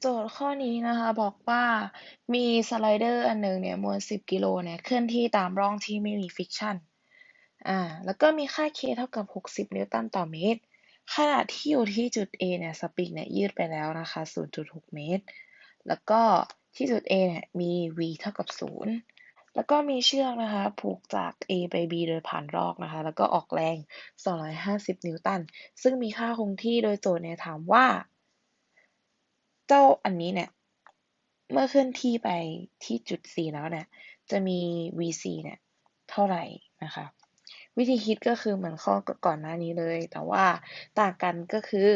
โจทย์ข้อนี้นะคะบอกว่ามีสไลเดอร์อันหนึ่งเนี่ยมวล 10 กิโลเนี่ยเคลื่อนที่ตามร่องที่ไม่มีฟิกชันอ่าแล้วก็มีค่า k เท่ากับ 60 นิวตันต่อเมตร ขณะที่อยู่ที่จุด A เนี่ยสปริงเนี่ยยืดไปแล้วนะคะ 0.6 เมตร แล้วก็ที่จุด A เนี่ยมี v เท่ากับ 0 แล้วก็มีเชือกนะคะผูกจาก A ไป B โดยผ่านรอกนะคะ แล้วก็ออกแรง 250 นิวตัน ซึ่งมีค่าคงที่โดยโจทย์เนี่ยถามว่า เจ้าอันนี้เนี่ย เมื่อเคลื่อนที่ไปที่จุด C แล้วเนี่ย จะมี VC เนี่ย เท่าไหร่นะคะ วิธีคิดก็คือเหมือนข้อก่อนหน้านี้เลย แต่ว่าต่างกันก็คือ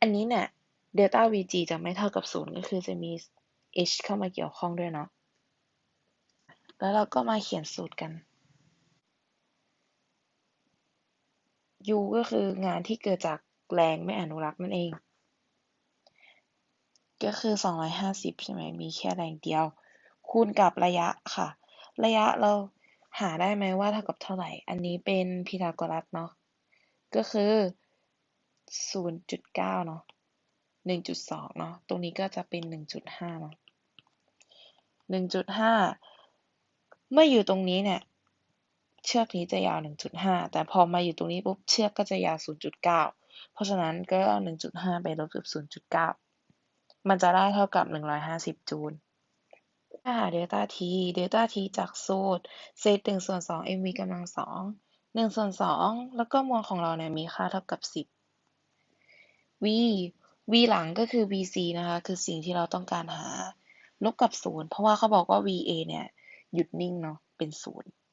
อันนี้เนี่ยเดลต้า VG จะไม่เท่ากับศูนย์ก็คือจะมี h เข้ามาเกี่ยวข้องด้วยเนาะ แล้วเราก็มาเขียนสูตรกัน U ก็คืองานที่เกิดจากแรงไม่อนุรักษ์นั่นเอง ก็คือ 250 ใช่ไหม มีแค่แรงเดียว คูณกับระยะค่ะ ระยะเราหาได้ไหมว่าเท่ากับเท่าไหร่ อันนี้เป็นพีทาโกรัสเนาะ ก็คือ 0.9 เนาะ 1.2 เนาะ ตรงนี้ก็จะเป็น 1.5 เนาะ 1.5 เมื่ออยู่ตรงนี้เนี่ย เชือกนี้จะยาว 1.5 แต่พอมาอยู่ตรงนี้ปุ๊บ เชือกก็จะยาว 0.9 เพราะฉะนั้นก็เอา 1.5 ไปลบกับ 0.9 มันจะได้เท่ากับ 150 จูลถ้าหาเดลต้าทีเดลต้าทีจากสูตรเศษ1ส่วน2 mv กำลัง2 1ส่วน2แล้วก็มวลของเราเนี่ยมีค่าเท่ากับ 10 v v หลังก็คือ vc นะคะ คือสิ่งที่เราต้องการหา ลบกับ 0 เพราะว่าเขาบอกว่า va เนี่ยหยุดนิ่งเนาะเป็น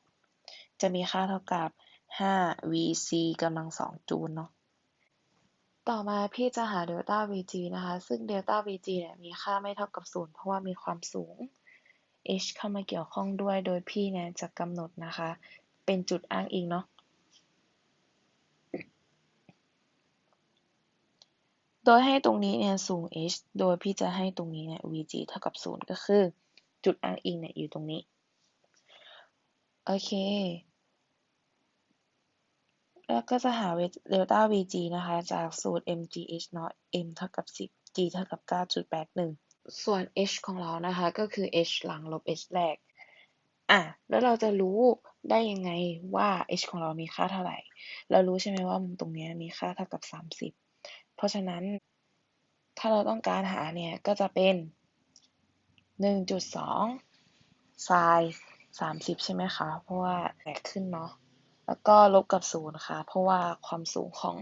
0 จะมีค่าเท่ากับ 5 vc กำลัง2จูลเนาะ ต่อมาพี่จะหาเดลต้า vg นะคะ ซึ่งเดลต้า vg เนี่ยมีค่าไม่เท่ากับ 0 เพราะว่ามีความสูง h เข้ามาเกี่ยวข้องด้วย โดยพี่เนี่ยจะกำหนดนะคะ เป็นจุดอ้างอิงเนาะ โดยให้ตรงนี้เนี่ยสูง h โดยพี่จะให้ตรงนี้เนี่ย vg เท่ากับ 0 ก็คือ จุดอ้างอิงเนี่ยอยู่ตรงนี้ โอเค แล้วก็จะหาเดลต้า vg นะคะ จากสูตร mgh เนาะ m เท่ากับ 10 g เท่ากับ 9.81 ส่วน h ของเรานะคะ ก็คือ h หลังลบ h แรก อะ แล้วเราจะรู้ได้ยังไงว่า h ของเรามีค่าเท่าไหร่ เรารู้ใช่ไหมว่ามุมตรงนี้มีค่าเท่ากับ 30 เพราะฉะนั้น ถ้าเราต้องการหาเนี่ย ก็จะเป็น 1.2 sin 30 ใช่ไหมคะ เพราะว่าแตกขึ้นเนาะ แล้วก็ลบกับ0ค่ะ เพราะว่าความสูงของ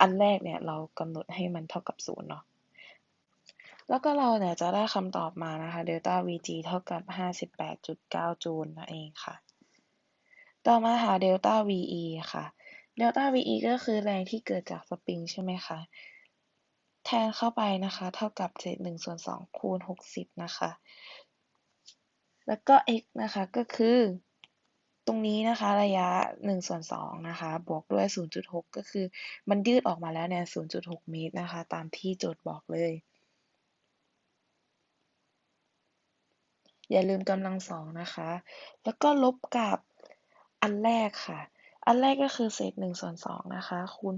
อันแรกเนี่ยเรากำหนดให้มันเท่ากับ0เนาะ แล้วก็เราเนี่ยจะได้คำตอบมานะคะเดลต้า Vg เท่ากับ 58.9 จูลนั่นเองค่ะ ต่อมาหาเดลต้า Ve ค่ะเดลต้า Ve ก็คือแรงที่เกิดจากสปริงใช่ไหมคะ แทนเข้าไปนะคะ เท่ากับเศษ1ส่วน2คูณ 60 นะคะ แล้วก็ x นะคะก็คือ ตรงนี้นะคะระยะ1ส่วน2นะคะบวกด้วย 0.6 ก็คือมันยืดออกมาแล้วเนี่ย0.6 เมตรนะคะ ตามที่โจทย์บอกเลย อย่าลืมกำลังสองนะคะ แล้วก็ลบกับอันแรกค่ะ อันแรกก็คือเศษ1ส่วน2นะคะ คูณ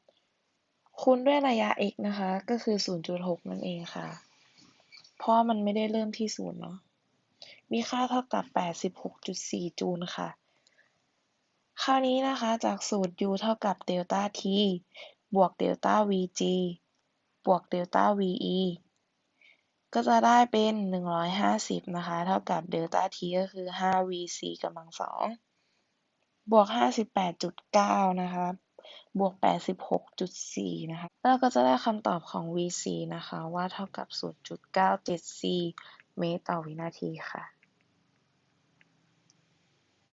60 คูณด้วยระยะ x นะคะ ก็คือ 0.6 นั่นเองค่ะ เพราะมันไม่ได้เริ่มที่0เนาะ มีค่าเท่ากับ 86.4 จูลค่ะ คราวนี้นะคะจากสูตร u เท่ากับเดลต้า t บวกเดลต้า vg บวกเดลต้า ve ก็จะได้เป็น 150 นะคะ เท่ากับเดลต้า t ก็คือ 5 vc กำลัง2บวก 58.9 นะคะ บวก 86.4 นะคะ แล้วก็จะได้คำตอบของ vc นะคะ ว่าเท่ากับ 0.974เมตรต่อวินาทีค่ะ